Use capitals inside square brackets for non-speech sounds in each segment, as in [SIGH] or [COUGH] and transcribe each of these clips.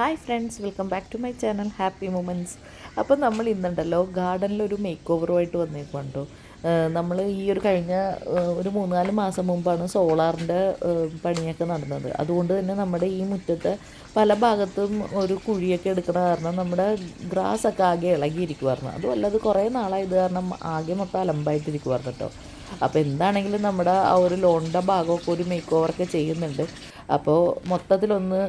Hi friends welcome back to my channel happy moments അപ്പോൾ നമ്മൾ ഇന്നുണ്ടല്ലോ ഗാർഡനിലൊരു make ഓവറുമായിട്ട് വന്നേക്കുണ്ടോ നമ്മൾ ഈ ഒരു കഴിഞ്ഞ ഒരു മൂന്നാൽ മാസം മുമ്പാണ് സോളാറിന്റെ പണിയൊക്കെ നടന്നത്. അതുകൊണ്ട് തന്നെ നമ്മുടെ ഈ മുറ്റത്ത് പല ഭാഗത്തും ഒരു കുഴിയൊക്കെ എടുക്കണ കാരണം നമ്മുടെ ഗ്രാസ് ഒക്കെ ആകെ ഇളകിയിരിക്കുമായിരുന്നു അതുമല്ല അത് കുറേ നാളായത് കാരണം ആകെ മൊത്തം അലമ്പായിട്ടിരിക്കുമായിരുന്നു കേട്ടോ. അപ്പോൾ എന്താണെങ്കിലും നമ്മുടെ ആ ഒരു ലോണിന്റെ ഭാഗമൊക്കെ ഒരു മേക്ക് ഓവറൊക്കെ ചെയ്യുന്നുണ്ട്. അപ്പോൾ മൊത്തത്തിലൊന്ന്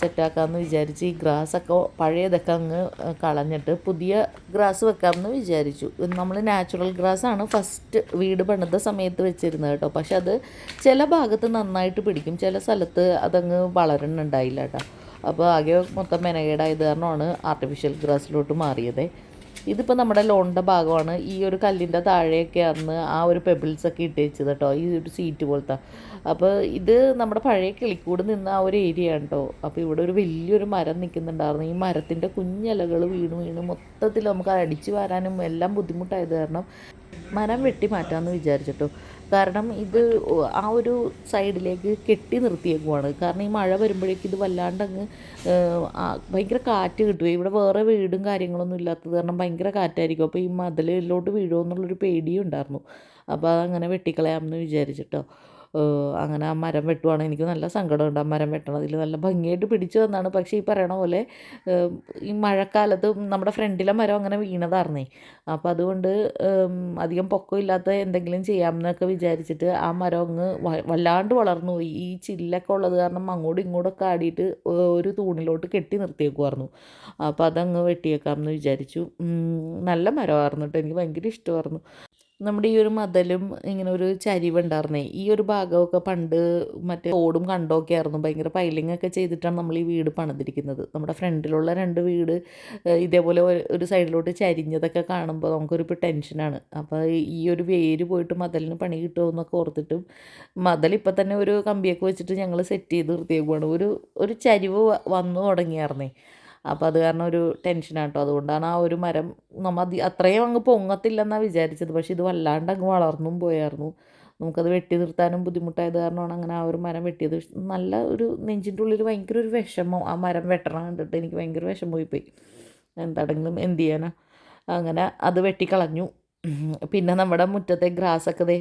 സെറ്റാക്കാമെന്ന് വിചാരിച്ച് ഈ ഗ്രാസൊക്കെ പഴയതൊക്കെ അങ്ങ് കളഞ്ഞിട്ട് പുതിയ ഗ്രാസ് വെക്കാമെന്ന് വിചാരിച്ചു. നമ്മൾ നാച്ചുറൽ ഗ്രാസാണ് ഫസ്റ്റ് വീട് പണിത സമയത്ത് വെച്ചിരുന്നത് കേട്ടോ. പക്ഷെ അത് ചില ഭാഗത്ത് നന്നായിട്ട് പിടിക്കും. ചില സ്ഥലത്ത് അതങ്ങ് വളരണുണ്ടായില്ല കേട്ടോ. അപ്പോൾ ആകെ മൊത്തം മെനകേടായത് കാരണമാണ് ആർട്ടിഫിഷ്യൽ ഗ്രാസിലോട്ട് മാറിയത്. ഇതിപ്പോൾ നമ്മുടെ ലോണിന്റെ ഭാഗമാണ്. ഈ ഒരു കല്ലിന്റെ താഴെയൊക്കെ അന്ന് ആ ഒരു പെബിൾസ് ഒക്കെ ഇട്ട് വെച്ചത് കേട്ടോ ഈ ഒരു സീറ്റ് പോലത്തെ. അപ്പോൾ ഇത് നമ്മുടെ പഴയ കിളിക്കൂട് നിന്ന ആ ഒരു ഏരിയ ആണ് കേട്ടോ അപ്പോൾ ഇവിടെ ഒരു വലിയൊരു മരം നിൽക്കുന്നുണ്ടായിരുന്നു ഈ മരത്തിന്റെ കുഞ്ഞിലകൾ വീണ് വീണ് മൊത്തത്തിൽ നമുക്ക് അടിച്ചു വരാനും എല്ലാം ബുദ്ധിമുട്ടായത് കാരണം മരം വെട്ടി മാറ്റാമെന്ന് വിചാരിച്ചിട്ടോ. കാരണം ഇത് ആ ഒരു സൈഡിലേക്ക് കെട്ടി നിർത്തിയേക്കുവാണ്. കാരണം ഈ മഴ വരുമ്പോഴേക്കും ഇത് വല്ലാണ്ട് അങ്ങ് ഭയങ്കര കാറ്റ് കിട്ടും ഇവിടെ വേറെ വീടും കാര്യങ്ങളൊന്നും ഇല്ലാത്തത് കാരണം ഭയങ്കര കാറ്റായിരിക്കും. അപ്പോൾ ഈ മതിലിലോട്ട് വീഴുമോ എന്നുള്ളൊരു പേടിയും ഉണ്ടായിരുന്നു അപ്പോൾ അതങ്ങനെ വെട്ടിക്കളയാമെന്ന് വിചാരിച്ചിട്ടോ. അങ്ങനെ ആ മരം വെട്ടുവാണ്. എനിക്ക് നല്ല സങ്കടമുണ്ട് ആ മരം വെട്ടണതിൽ നല്ല ഭംഗിയായിട്ട് പിടിച്ചു വന്നാണ് പക്ഷേ ഈ പറയണ പോലെ ഈ മഴക്കാലത്ത് നമ്മുടെ ഫ്രണ്ടിലെ മരം അങ്ങനെ വീണതായിരുന്നേ അപ്പോൾ അതുകൊണ്ട് അധികം പൊക്കമില്ലാത്ത എന്തെങ്കിലും ചെയ്യാമെന്നൊക്കെ വിചാരിച്ചിട്ട് ആ മരം അങ്ങ് വല്ലാണ്ട് വളർന്നു പോയി. ഈ ചില്ലൊക്കെ ഉള്ളത് കാരണം അങ്ങോട്ടും ഇങ്ങോട്ടൊക്കെ ആടിയിട്ട് ഒരു തൂണിലോട്ട് കെട്ടി നിർത്തിയേക്കുമായിരുന്നു അപ്പോൾ അതങ്ങ് വെട്ടിയേക്കാമെന്ന് വിചാരിച്ചു. ഉം, നല്ല മരമായിരുന്നു കേട്ടോ. എനിക്ക് ഭയങ്കര ഇഷ്ടമായിരുന്നു നമ്മുടെ ഈ ഒരു മതലും ഇങ്ങനെ ഒരു ചരിവുണ്ടായിരുന്നേ ഈ ഒരു ഭാഗമൊക്കെ പണ്ട് മറ്റേ ഓടും കണ്ടൊക്കെ ആയിരുന്നു. ഭയങ്കര പൈലിംഗ് ഒക്കെ ചെയ്തിട്ടാണ് നമ്മൾ ഈ വീട് പണിതിരിക്കുന്നത്. നമ്മുടെ ഫ്രണ്ടിലുള്ള രണ്ട് വീട് ഇതേപോലെ ഒരു- സൈഡിലോട്ട് ചരിഞ്ഞതൊക്കെ കാണുമ്പോൾ നമുക്കൊരു ടെൻഷനാണ് അപ്പോൾ ഈ ഒരു വേര് പോയിട്ട് മതലിന് പണി കിട്ടുമോ എന്നൊക്കെ ഓർത്തിട്ടും മതൽ ഇപ്പം തന്നെ ഒരു കമ്പിയൊക്കെ വെച്ചിട്ട് ഞങ്ങൾ സെറ്റ് ചെയ്ത് നിർത്തിയേക്കുവാണ്. ഒരു ഒരു ചരിവ് വന്നു തുടങ്ങിയായിരുന്നേ. അപ്പോൾ അത് കാരണം ഒരു ടെൻഷനാണ് കേട്ടോ അതുകൊണ്ടാണ് ആ ഒരു മരം നമ്മൾ അത് അത്രയും അങ്ങ് പൊങ്ങത്തില്ലെന്നാണ് വിചാരിച്ചത്. പക്ഷേ ഇത് വല്ലാണ്ട് അങ്ങ് വളർന്നും പോയായിരുന്നു. നമുക്കത് വെട്ടി നിർത്താനും ബുദ്ധിമുട്ടായത് കാരണമാണ് അങ്ങനെ ആ ഒരു മരം വെട്ടിയത്. നല്ല ഒരു നെഞ്ചിന്റെ ഉള്ളിൽ ഭയങ്കര ഒരു വിഷമം. ആ മരം വെട്ടണം കണ്ടിട്ട് എനിക്ക് ഭയങ്കര വിഷമമായി പോയി. എന്താണെങ്കിലും എന്ത് ചെയ്യാനാ? അങ്ങനെ അത് വെട്ടിക്കളഞ്ഞു. പിന്നെ നമ്മുടെ മുറ്റത്തെ ഗ്രാസൊക്കെ ദേ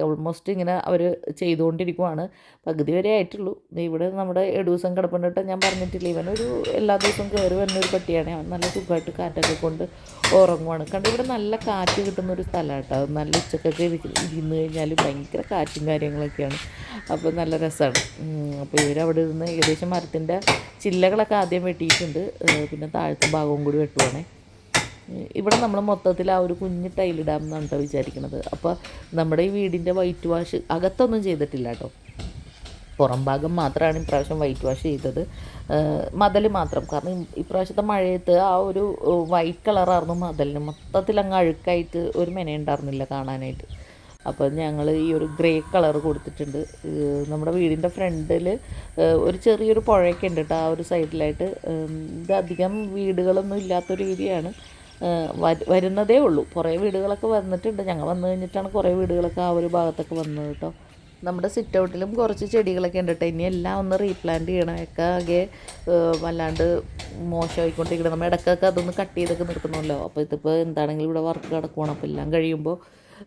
ഓൾമോസ്റ്റ് ഇങ്ങനെ അവർ ചെയ്തുകൊണ്ടിരിക്കുവാണ്. പകുതി വരെ ആയിട്ടുള്ളൂ. ഇവിടെ നമ്മുടെ ദിവസം കിടപ്പുണ്ടിട്ട് ഞാൻ പറഞ്ഞിട്ടില്ല ഇവനൊരു എല്ലാ ദിവസവും കയറി വരുന്ന ഒരു പട്ടിയാണ്. അവൻ നല്ല സുഖമായിട്ട് കാറ്റൊക്കെ കൊണ്ട് ഉറങ്ങുവാണ്. കണ്ട് ഇവിടെ നല്ല കാറ്റ് കിട്ടുന്ന ഒരു സ്ഥലമാണ് കേട്ടോ. നല്ല ഉച്ചക്കൊക്കെ ഇരി- ഇരുന്ന് കഴിഞ്ഞാൽ ഭയങ്കര കാറ്റും കാര്യങ്ങളൊക്കെയാണ്. അപ്പോൾ നല്ല രസമാണ് അപ്പോൾ ഇവരവിടെ ഇരുന്ന് ഏകദേശം മരത്തിന്റെ ചില്ലകളൊക്കെ ആദ്യം വെട്ടിയിട്ടുണ്ട്. പിന്നെ താഴത്തെ ഭാഗവും കൂടി വെട്ടുവാണേ. ഇവിടെ നമ്മൾ മൊത്തത്തിൽ ആ ഒരു കുഞ്ഞ് ടൈലിടാം എന്നാണ് കേട്ടോ വിചാരിക്കുന്നത് അപ്പോൾ നമ്മുടെ ഈ വീടിന്റെ വൈറ്റ് വാഷ് അകത്തൊന്നും ചെയ്തിട്ടില്ല കേട്ടോ പുറം ഭാഗം മാത്രമാണ് ഇപ്രാവശ്യം വൈറ്റ് വാഷ് ചെയ്തത്. മതൽ മാത്രം. കാരണം ഇപ്രാവശ്യത്തെ മഴയത്ത് ആ ഒരു വൈറ്റ് കളറായിരുന്നു മതലിന്. മൊത്തത്തിൽ അങ്ങ് അഴുക്കായിട്ട് ഒരു മെനയുണ്ടായിരുന്നില്ല കാണാനായിട്ട്. അപ്പോൾ ഞങ്ങൾ ഈ ഒരു ഗ്രേ കളർ കൊടുത്തിട്ടുണ്ട്. നമ്മുടെ വീടിന്റെ ഫ്രണ്ടിൽ ഒരു ചെറിയൊരു പുഴയൊക്കെ ഉണ്ട് കേട്ടോ ആ ഒരു സൈഡിലായിട്ട് ഇത് അധികം വീടുകളൊന്നും ഇല്ലാത്തൊരു ഏരിയയാണ് വരുന്നതേ ഉള്ളൂ. കുറേ വീടുകളൊക്കെ വന്നിട്ടുണ്ട്. ഞങ്ങൾ വന്നു കഴിഞ്ഞിട്ടാണ് കുറേ വീടുകളൊക്കെ ആ ഒരു ഭാഗത്തൊക്കെ വന്നത് കേട്ടോ. നമ്മുടെ സിറ്റ് ഔട്ടിലും കുറച്ച് ചെടികളൊക്കെ ഉണ്ട് കേട്ടോ. ഇനി എല്ലാം ഒന്ന് റീപ്ലാന്റ് ചെയ്യണം. ഒക്കെ ആകെ വല്ലാണ്ട് മോശമായിക്കൊണ്ടിരിക്കണം. നമ്മൾ ഇടയ്ക്കൊക്കെ അതൊന്ന് കട്ട് ചെയ്തൊക്കെ നിർത്തണമല്ലോ. അപ്പോൾ ഇതിപ്പോൾ എന്താണെങ്കിലും ഇവിടെ വർക്ക് കിടക്കുവാണ് അപ്പോൾ എല്ലാം കഴിയുമ്പോൾ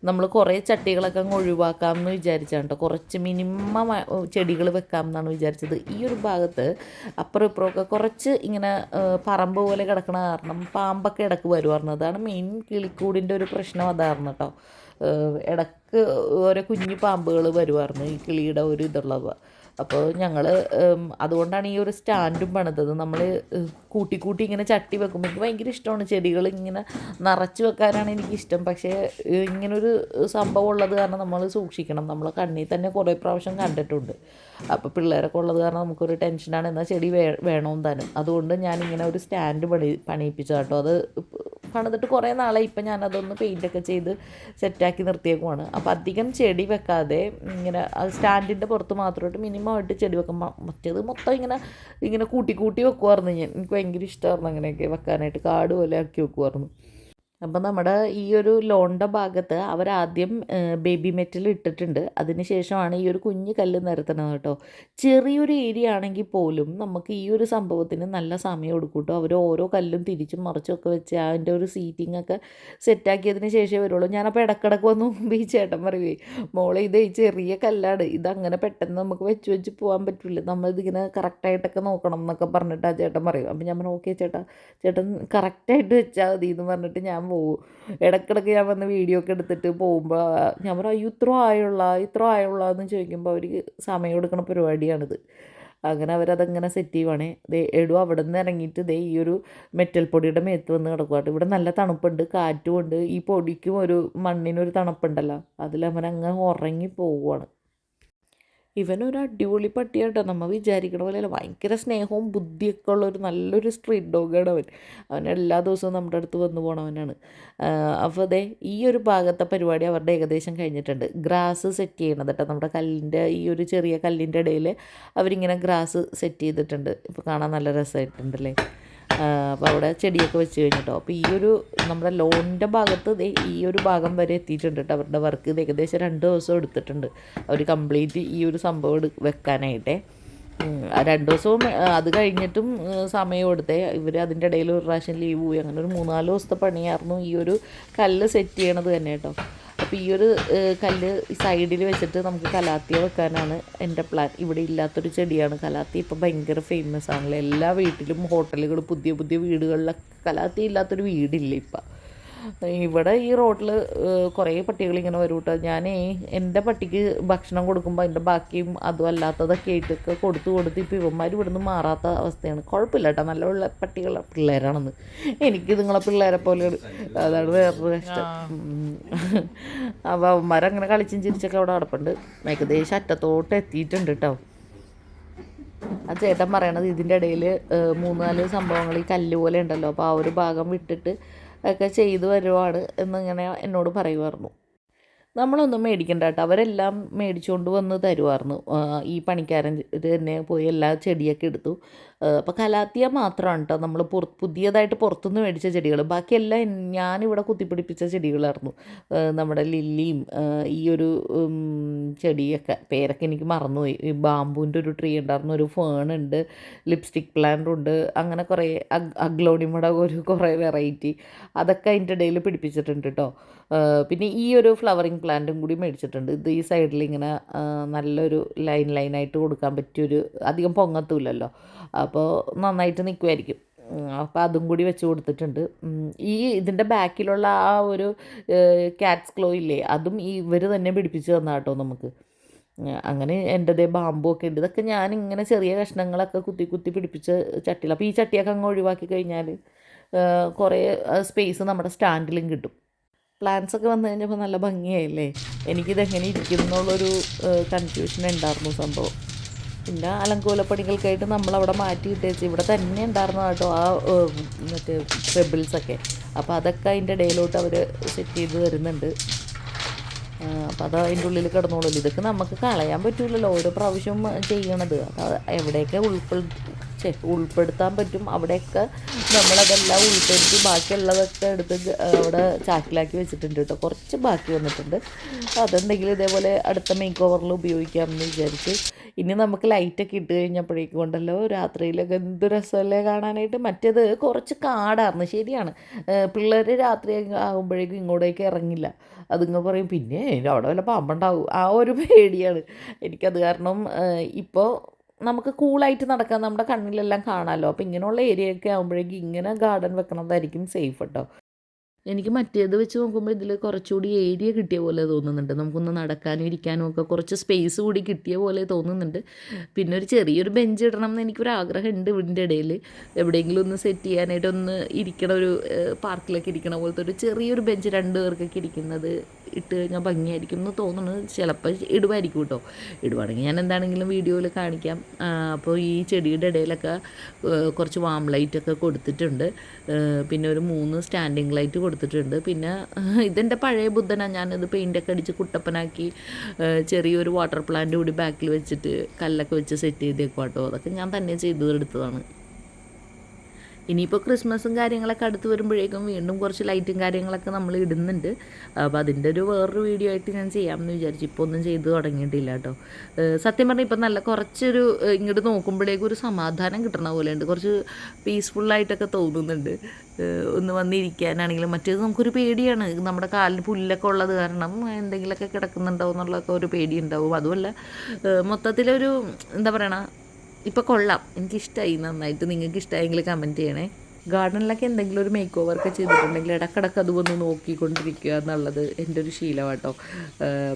നമ്മൾ കുറേ ചട്ടികളൊക്കെ അങ്ങ് ഒഴിവാക്കാം എന്ന് വിചാരിച്ചാണ് കേട്ടോ. കുറച്ച് മിനിമം ചെടികൾ വെക്കാം എന്നാണ് വിചാരിച്ചത്. ഈ ഒരു ഭാഗത്ത് അപ്പുറം ഇപ്പുറമൊക്കെ കുറച്ച് ഇങ്ങനെ പറമ്പ് പോലെ കിടക്കണ കാരണം പാമ്പൊക്കെ ഇടയ്ക്ക് വരുമായിരുന്നു അതാണ് മെയിൻ കിളിക്കൂടിന്റെ ഒരു പ്രശ്നം അതായിരുന്നു കേട്ടോ. ഇടയ്ക്ക് ഓരോ കുഞ്ഞു പാമ്പുകൾ വരുമായിരുന്നു ഈ കിളിയുടെ ഒരു ഇതുള്ളത്. അപ്പോൾ ഞങ്ങൾ അതുകൊണ്ടാണ് ഈ ഒരു സ്റ്റാൻഡും പണിതത്. നമ്മൾ കൂട്ടി കൂട്ടി ഇങ്ങനെ ചട്ടി വെക്കുമ്പോൾ എനിക്ക് ഭയങ്കര ഇഷ്ടമാണ് ചെടികൾ ഇങ്ങനെ നിറച്ച് വെക്കാനാണ് എനിക്കിഷ്ടം പക്ഷേ ഇങ്ങനൊരു സംഭവം ഉള്ളത് കാരണം നമ്മൾ സൂക്ഷിക്കണം. നമ്മൾ കണ്ണിൽ തന്നെ കുറേ പ്രാവശ്യം കണ്ടിട്ടുണ്ട്. അപ്പോൾ പിള്ളേരൊക്കെ ഉള്ളത് കാരണം നമുക്കൊരു ടെൻഷനാണ് എന്നാൽ ചെടി വേ വേണമെന്ന് തന്നെ അതുകൊണ്ട് ഞാനിങ്ങനെ ഒരു സ്റ്റാൻഡ് പണി പണിയിപ്പിച്ചതാട്ടോ. അത് പണിതിട്ട് കുറേ നാളായി. ഇപ്പം ഞാനതൊന്ന് പെയിന്റൊക്കെ ചെയ്ത് സെറ്റാക്കി നിർത്തിയേക്കുവാണ്. അപ്പോൾ അധികം ചെടി വെക്കാതെ ഇങ്ങനെ സ്റ്റാൻഡിന്റെ പുറത്ത് മാത്രമായിട്ട് മിനിമം ആയിട്ട് ചെടി വെക്കും. മറ്റേത് മൊത്തം ഇങ്ങനെ ഇങ്ങനെ കൂട്ടി കൂട്ടി വെക്കുമായിരുന്നു ഞാൻ. എനിക്ക് ഭയങ്കര ഇഷ്ടമായിരുന്നു അങ്ങനെയൊക്കെ വെക്കാനായിട്ട്. കാട് പോലെ ആക്കി വെക്കുമായിരുന്നു അപ്പം നമ്മുടെ ഈ ഒരു ലോണിന്റെ ഭാഗത്ത് അവരാദ്യം ബേബി മെറ്റൽ ഇട്ടിട്ടുണ്ട്. അതിന് ശേഷമാണ് ഈ ഒരു കുഞ്ഞു കല്ല് നിരത്തണത് കേട്ടോ. ചെറിയൊരു ഏരിയ ആണെങ്കിൽ പോലും നമുക്ക് ഈ ഒരു സംഭവത്തിന് നല്ല സമയം എടുക്കും കേട്ടോ. അവർ ഓരോ കല്ലും തിരിച്ചും മറിച്ചൊക്കെ വെച്ച് അതിന്റെ ഒരു സീറ്റിംഗ് ഒക്കെ സെറ്റാക്കിയതിന് ശേഷമേ വരുള്ളൂ. ഞാനപ്പോൾ ഇടക്കിടക്ക് വന്ന് മുമ്പ് ഈ ചേട്ടൻ പറയുവേ മോളെ ഇത് ഈ ചെറിയ കല്ലാണ്. ഇതങ്ങനെ പെട്ടെന്ന് നമുക്ക് വെച്ച് വെച്ച് പോകാൻ പറ്റില്ല. നമ്മളിതിങ്ങനെ കറക്റ്റായിട്ടൊക്കെ നോക്കണം എന്നൊക്കെ പറഞ്ഞിട്ട് ആ ചേട്ടൻ പറയും. അപ്പം ഞാൻ പറഞ്ഞു ഓക്കെ ചേട്ടാ. ചേട്ടൻ കറക്റ്റായിട്ട് വെച്ചാൽ മതി എന്ന് പറഞ്ഞിട്ട് ഞാൻ പോകും ഇടയ്ക്കിടയ്ക്ക് ഞാൻ വന്ന് വീഡിയോ ഒക്കെ എടുത്തിട്ട് പോകുമ്പോൾ ഞാൻ പറയും അയ്യോ ഇത്ര ആയുള്ള ഇത്ര ആയുള്ള എന്ന് ചോദിക്കുമ്പോൾ അവർ സമയം എടുക്കണ പരിപാടിയാണിത്. അങ്ങനെ അവരതങ്ങനെ സെറ്റ് ചെയ്യുവാണേ. ദേ എടു അവിടെ നിന്ന് ഇറങ്ങിയിട്ട് ദേ ഈ ഒരു മെറ്റൽ പൊടിയുടെ മേത്ത് വന്ന് കിടക്കുവാട്ട് ഇവിടെ നല്ല തണുപ്പുണ്ട് കാറ്റുമുണ്ട് ഈ പൊടിക്കും ഒരു മണ്ണിനൊരു തണുപ്പുണ്ടല്ലോ. അങ്ങ് ഉറങ്ങി പോവുകയാണ് ഇവനൊരു അടിപൊളി പട്ടിയാട്ടോ. നമ്മൾ വിചാരിക്കണ പോലെയല്ല ഭയങ്കര സ്നേഹവും ബുദ്ധിയൊക്കെ ഉള്ള ഒരു നല്ലൊരു സ്ട്രീറ്റ് ഡോഗാണ് അവൻ. അവൻ എല്ലാ ദിവസവും നമ്മുടെ അടുത്ത് വന്നു പോണവനാണ്. അപ്പോൾ അതെ ഈ ഒരു ഭാഗത്തെ പരിപാടി അവരുടെ ഏകദേശം കഴിഞ്ഞിട്ടുണ്ട്. ഗ്രാസ് സെറ്റ് ചെയ്യണത് കേട്ടോ നമ്മുടെ കല്ലിന്റെ ഈ ഒരു ചെറിയ കല്ലിന്റെ ഇടയിൽ അവരിങ്ങനെ ഗ്രാസ് സെറ്റ് ചെയ്തിട്ടുണ്ട്. ഇപ്പോൾ കാണാൻ നല്ല രസമായിട്ടുണ്ടല്ലേ അപ്പോൾ അവിടെ ചെടിയൊക്കെ വെച്ച് കഴിഞ്ഞിട്ടോ. അപ്പോൾ ഈ ഒരു നമ്മുടെ ലോണിന്റെ ഭാഗത്ത് ഈ ഒരു ഭാഗം വരെ എത്തിയിട്ടുണ്ട് കേട്ടോ അവരുടെ വർക്ക്. ഇത് ഏകദേശം രണ്ട് ദിവസം എടുത്തിട്ടുണ്ട്. അവർ കംപ്ലീറ്റ് ഈ ഒരു സംഭവം വെക്കാനായിട്ടേ. രണ്ട് ദിവസവും അത് കഴിഞ്ഞിട്ടും സമയം എടുത്തേ. ഇവർ അതിന്റെ ഇടയിൽ ഒരു പ്രാവശ്യം ലീവ് പോയി. അങ്ങനെ ഒരു മൂന്നാൽ ദിവസത്തെ പണിയായിരുന്നു ഈ ഒരു കല്ല് സെറ്റ് ചെയ്യണത് തന്നെ കേട്ടോ അപ്പോൾ ഈ ഒരു കല്ല് സൈഡിൽ വെച്ചിട്ട് നമുക്ക് കലാത്തിയ വെക്കാനാണ് എന്റെ പ്ലാൻ ഇവിടെ ഇല്ലാത്തൊരു ചെടിയാണ് കലാത്തി. ഇപ്പോൾ ഭയങ്കര ഫേമസ് ആണല്ലോ. എല്ലാ വീട്ടിലും ഹോട്ടലുകൾ പുതിയ പുതിയ വീടുകളിലൊക്കെ കലാത്തി ഇല്ലാത്തൊരു വീടില്ല ഇപ്പം. ഇവിടെ ഈ റോട്ടിൽ കുറേ പട്ടികൾ ഇങ്ങനെ വരും കേട്ടോ ഞാൻ എന്റെ പട്ടിക്ക് ഭക്ഷണം കൊടുക്കുമ്പോൾ അതിന്റെ ബാക്കിയും അതും അല്ലാത്തതൊക്കെ ആയിട്ടൊക്കെ കൊടുത്ത് കൊടുത്ത് ഇപ്പോൾ ഇവന്മാർ ഇവിടുന്ന് മാറാത്ത അവസ്ഥയാണ്. കുഴപ്പമില്ല കേട്ടോ നല്ല ഉള്ള പട്ടികളെ പിള്ളേരാണെന്ന്. എനിക്ക് നിങ്ങളെ പിള്ളേരെ പോലെയാണ് അതാണ് വേറൊരു കഷ്ടം. അപ്പോൾ അവന്മാരങ്ങനെ കളിച്ചും ചിരിച്ചൊക്കെ അവിടെ അടപ്പുണ്ട് ഏകദേശം അറ്റത്തോട്ട് എത്തിയിട്ടുണ്ട് കേട്ടോ ആ ചേട്ടൻ പറയണത് ഇതിന്റെ ഇടയിൽ മൂന്നാൽ സംഭവങ്ങൾ ഈ കല്ല് പോലെ ഉണ്ടല്ലോ. അപ്പോൾ ആ ഒരു ഭാഗം വിട്ടിട്ട് ഒക്കെ ചെയ്തു വരുവാണ് എന്നിങ്ങനെ എന്നോട് പറയുമായിരുന്നു. നമ്മളൊന്നും മേടിക്കണ്ട കേട്ടോ അവരെല്ലാം മേടിച്ചുകൊണ്ട് വന്ന് തരുമായിരുന്നു ഈ പണിക്കാരൻ തന്നെ പോയി എല്ലാ ചെടിയൊക്കെ എടുത്തു. അപ്പോൾ കലാത്തിയ മാത്രമാണ് കേട്ടോ നമ്മൾ പുറ പുതിയതായിട്ട് പുറത്തുനിന്ന് മേടിച്ച ചെടികൾ ബാക്കിയെല്ലാം ഞാനിവിടെ കുത്തിപ്പിടിപ്പിച്ച ചെടികളായിരുന്നു. നമ്മുടെ ലില്ലിയും ഈ ഒരു ചെടിയൊക്കെ. പേരൊക്കെ എനിക്ക് മറന്നുപോയി. ഈ ബാമ്പുവിന്റെ ഒരു ട്രീ ഉണ്ടായിരുന്നു ഒരു ഫേൺ ഉണ്ട്. ലിപ്സ്റ്റിക് പ്ലാന്റ് ഉണ്ട്. അങ്ങനെ കുറേ അഗ്ലോണിമുട ഒരു കുറേ വെറൈറ്റി അതൊക്കെ അതിന്റെ ഇടയിൽ പിടിപ്പിച്ചിട്ടുണ്ട് കേട്ടോ പിന്നെ ഈ ഒരു ഫ്ലവറിങ് പ്ലാന്റും കൂടി മേടിച്ചിട്ടുണ്ട്. ഇത് ഈ സൈഡിൽ ഇങ്ങനെ നല്ലൊരു ലൈൻ ലൈനായിട്ട് കൊടുക്കാൻ പറ്റിയൊരു അധികം പൊങ്ങത്തുമില്ലല്ലോ അപ്പോൾ നന്നായിട്ട് നിൽക്കുമായിരിക്കും അപ്പോൾ അതും കൂടി വെച്ച് കൊടുത്തിട്ടുണ്ട്. ഈ ഇതിന്റെ ബാക്കിലുള്ള ആ ഒരു ക്യാറ്റ്സ് ക്ലോ ഇല്ലേ അതും ഇവർ തന്നെ പിടിപ്പിച്ച് തന്ന കേട്ടോ നമുക്ക്. അങ്ങനെ എന്റെതേ ബാമ്പു ഒക്കെ ഉണ്ട്. ഇതൊക്കെ ഞാൻ ഇങ്ങനെ ചെറിയ കഷ്ണങ്ങളൊക്കെ കുത്തി കുത്തി പിടിപ്പിച്ച് ചട്ടിയിൽ അപ്പോൾ ഈ ചട്ടിയൊക്കെ അങ്ങ് ഒഴിവാക്കി കഴിഞ്ഞാൽ കുറേ സ്പേസ് നമ്മുടെ സ്റ്റാൻഡിലും കിട്ടും. പ്ലാൻസ് ഒക്കെ വന്നു കഴിഞ്ഞപ്പോൾ നല്ല ഭംഗിയായില്ലേ? എനിക്കിതെങ്ങനെ ഇരിക്കും എന്നുള്ളൊരു കൺഫ്യൂഷൻ ഉണ്ടായിരുന്നു സംഭവം. പിന്നെ അലങ്കോലപ്പണികൾക്കായിട്ട് നമ്മളവിടെ മാറ്റി ഇട്ടേച്ച്. ഇവിടെ തന്നെ ഉണ്ടായിരുന്നു കേട്ടോ ആ മറ്റേ ട്രിബിൾസൊക്കെ അപ്പോൾ അതൊക്കെ അതിന്റെ ഇടയിലോട്ട് അവർ സെറ്റ് ചെയ്ത് തരുന്നുണ്ട്. അപ്പോൾ അത് അതിന്റെ ഉള്ളിൽ കിടന്നോളൂ. ഇതൊക്കെ നമുക്ക് കളയാൻ പറ്റില്ലല്ലോ ഓരോ പ്രാവശ്യവും ചെയ്യണത്. അപ്പോൾ എവിടെയൊക്കെ ഉൾപ്പെടു ഉൾപ്പെടുത്താൻ പറ്റും. അവിടെയൊക്കെ നമ്മളതെല്ലാം ഉൾപ്പെടുത്തി ബാക്കിയുള്ളതൊക്കെ എടുത്ത് അവിടെ ചാക്കിലാക്കി വെച്ചിട്ടുണ്ട് കേട്ടോ. കുറച്ച് ബാക്കി വന്നിട്ടുണ്ട്. അതെന്തെങ്കിലും ഇതേപോലെ അടുത്ത മേക്ക് ഓവറിൽ ഉപയോഗിക്കാമെന്ന് വിചാരിച്ച് ഇനി നമുക്ക് ലൈറ്റൊക്കെ ഇട്ട് കഴിഞ്ഞപ്പോഴേക്കും കൊണ്ടല്ലോ രാത്രിയിലൊക്കെ എന്ത് രസമല്ലേ കാണാനായിട്ട്. മറ്റേത് കുറച്ച് കാടായിരുന്നു ശരിയാണ്. പിള്ളേർ രാത്രി ആകുമ്പോഴേക്കും ഇങ്ങോട്ടേക്ക് ഇറങ്ങില്ല. അതിങ്ങ് പറയും പിന്നെ അവിടെ വല്ല പാമ്പുണ്ടാവും. ആ ഒരു പേടിയാണ്. എനിക്കത് കാരണം ഇപ്പോൾ നമുക്ക് കൂളായിട്ട് നടക്കാൻ നമ്മുടെ കണ്ണിലെല്ലാം കാണാമല്ലോ അപ്പോൾ ഇങ്ങനെയുള്ള ഏരിയയൊക്കെ ആകുമ്പോഴേക്കും ഇങ്ങനെ ഗാർഡൻ വെക്കണതായിരിക്കും സേഫ് കേട്ടോ എനിക്ക് മറ്റേത് വെച്ച് നോക്കുമ്പോൾ ഇതിൽ കുറച്ചുകൂടി ഏരിയ കിട്ടിയ പോലെ തോന്നുന്നുണ്ട്. നമുക്കൊന്ന് നടക്കാനും ഇരിക്കാനും ഒക്കെ കുറച്ച് സ്പേസ് കൂടി കിട്ടിയ പോലെ തോന്നുന്നുണ്ട്. പിന്നെ ഒരു ചെറിയൊരു ബെഞ്ച് ഇടണം എന്ന് എനിക്കൊരു ആഗ്രഹമുണ്ട് ഇതിന്റെ ഇടയിൽ എവിടെയെങ്കിലും ഒന്ന് സെറ്റ് ചെയ്യാനായിട്ട് ഒന്ന് ഇരിക്കണ ഒരു പാർക്കിലൊക്കെ ഇരിക്കണ പോലത്തെ ഒരു ചെറിയൊരു ബെഞ്ച് രണ്ട് പേർക്കൊക്കെ ഇരിക്കുന്നത് ഇട്ട് കഴിഞ്ഞാൽ ഭംഗിയായിരിക്കും എന്ന് തോന്നുന്നത് ചിലപ്പോൾ ഇടുമായിരിക്കും കേട്ടോ. ഇടുവാണെങ്കിൽ ഞാൻ എന്താണെങ്കിലും വീഡിയോയിൽ കാണിക്കാം. അപ്പോൾ ഈ ചെടിയുടെ ഇടയിലൊക്കെ കുറച്ച് വാം ലൈറ്റൊക്കെ കൊടുത്തിട്ടുണ്ട്. പിന്നെ ഒരു മൂന്ന് സ്റ്റാൻഡിങ് ലൈറ്റ് കൊടുത്തിട്ടുണ്ട്. പിന്നെ [LAUGHS] ഇതെന്റെ പഴയ ബുദ്ധനാണ് ഞാനിത് പെയിന്റൊക്കെ അടിച്ച് കുട്ടപ്പനാക്കി ചെറിയൊരു വാട്ടർ പ്ലാന്റ് കൂടി ബാക്കിൽ വെച്ചിട്ട് കല്ലൊക്കെ വെച്ച് സെറ്റ് ചെയ്തേക്കും അതൊക്കെ ഞാൻ തന്നെ ചെയ്തെടുത്തതാണ് ഇനിയിപ്പോൾ ക്രിസ്മസും കാര്യങ്ങളൊക്കെ അടുത്ത് വരുമ്പോഴേക്കും വീണ്ടും കുറച്ച് ലൈറ്റും കാര്യങ്ങളൊക്കെ നമ്മൾ ഇടുന്നുണ്ട്. അപ്പോൾ അതിന്റെ ഒരു വേറൊരു വീഡിയോ ആയിട്ട് ഞാൻ ചെയ്യാമെന്ന് വിചാരിച്ചു. ഇപ്പോൾ ഒന്നും ചെയ്ത് തുടങ്ങിയിട്ടില്ല കേട്ടോ. സത്യം പറഞ്ഞാൽ ഇപ്പം നല്ല കുറച്ചൊരു ഇങ്ങോട്ട് നോക്കുമ്പോഴേക്കും ഒരു സമാധാനം കിട്ടണ പോലെയുണ്ട്. കുറച്ച് പീസ്ഫുള്ളായിട്ടൊക്കെ തോന്നുന്നുണ്ട്. ഒന്ന് വന്നിരിക്കാനാണെങ്കിലും മറ്റേത് നമുക്കൊരു പേടിയാണ്. നമ്മുടെ കാലിന് പുല്ലൊക്കെ ഉള്ളത് കാരണം എന്തെങ്കിലുമൊക്കെ കിടക്കുന്നുണ്ടോ എന്നുള്ളതൊക്കെ ഒരു പേടി ഉണ്ടാവും. അതുമല്ല മൊത്തത്തിലൊരു എന്താ പറയണ ഇപ്പോൾ കൊള്ളാം. എനിക്കിഷ്ടമായി നന്നായിട്ട്. നിങ്ങൾക്ക് ഇഷ്ടമായെങ്കിൽ കമന്റ് ചെയ്യണേ. ഗാർഡനിലൊക്കെ എന്തെങ്കിലും ഒരു മേക്ക് ഓവർ ഒക്കെ ചെയ്തിട്ടുണ്ടെങ്കിൽ ഇടക്കിടക്ക് അത് വന്ന് നോക്കിക്കൊണ്ടിരിക്കുക എന്നുള്ളത് എന്റെ ഒരു ശീലമാട്ടോ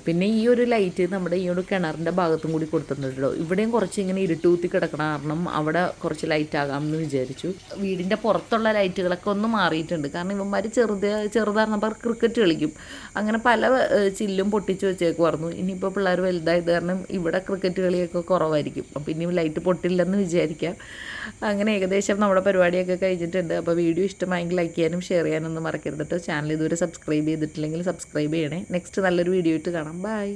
പിന്നെ ഈ ഒരു ലൈറ്റ് നമ്മുടെ ഈ ഒരു കിണറിന്റെ ഭാഗത്തും കൂടി കൊടുത്തിട്ടുണ്ടോ ഇവിടെയും കുറച്ച് ഇങ്ങനെ ഇരുട്ടൂത്തി കിടക്കണ കാരണം അവിടെ കുറച്ച് ലൈറ്റ് ആകാം എന്ന് വിചാരിച്ചു. വീടിന്റെ പുറത്തുള്ള ലൈറ്റുകളൊക്കെ ഒന്ന് മാറിയിട്ടുണ്ട്. കാരണം ഇവന്മാർ ചെറുത് ചെറുതായിരുന്നപ്പോൾ ക്രിക്കറ്റ് കളിക്കും. അങ്ങനെ പല ചില്ലും പൊട്ടിച്ച് വെച്ചേക്കുമായിരുന്നു ഇനിയിപ്പോൾ പിള്ളേർ വലുതായത് കാരണം ഇവിടെ ക്രിക്കറ്റ് കളിയൊക്കെ കുറവായിരിക്കും. അപ്പം ഇനി ലൈറ്റ് പൊട്ടില്ലെന്ന് വിചാരിക്കാം. അങ്ങനെ ഏകദേശം നമ്മുടെ പരിപാടിയൊക്കെ കഴിഞ്ഞിട്ടുണ്ട് അപ്പോൾ വീഡിയോ ഇഷ്ടമായെങ്കിൽ ലൈക്ക് ചെയ്യാനും ഷെയർ ചെയ്യാനൊന്നും മറക്കരുത് കേട്ടോ ചാനൽ ഇതുവരെ സബ്സ്ക്രൈബ് ചെയ്തിട്ടില്ലെങ്കിൽ സബ്സ്ക്രൈബ് ചെയ്യണേ. നെക്സ്റ്റ് നല്ലൊരു വീഡിയോ ഇട്ട് കാണാം. ബൈ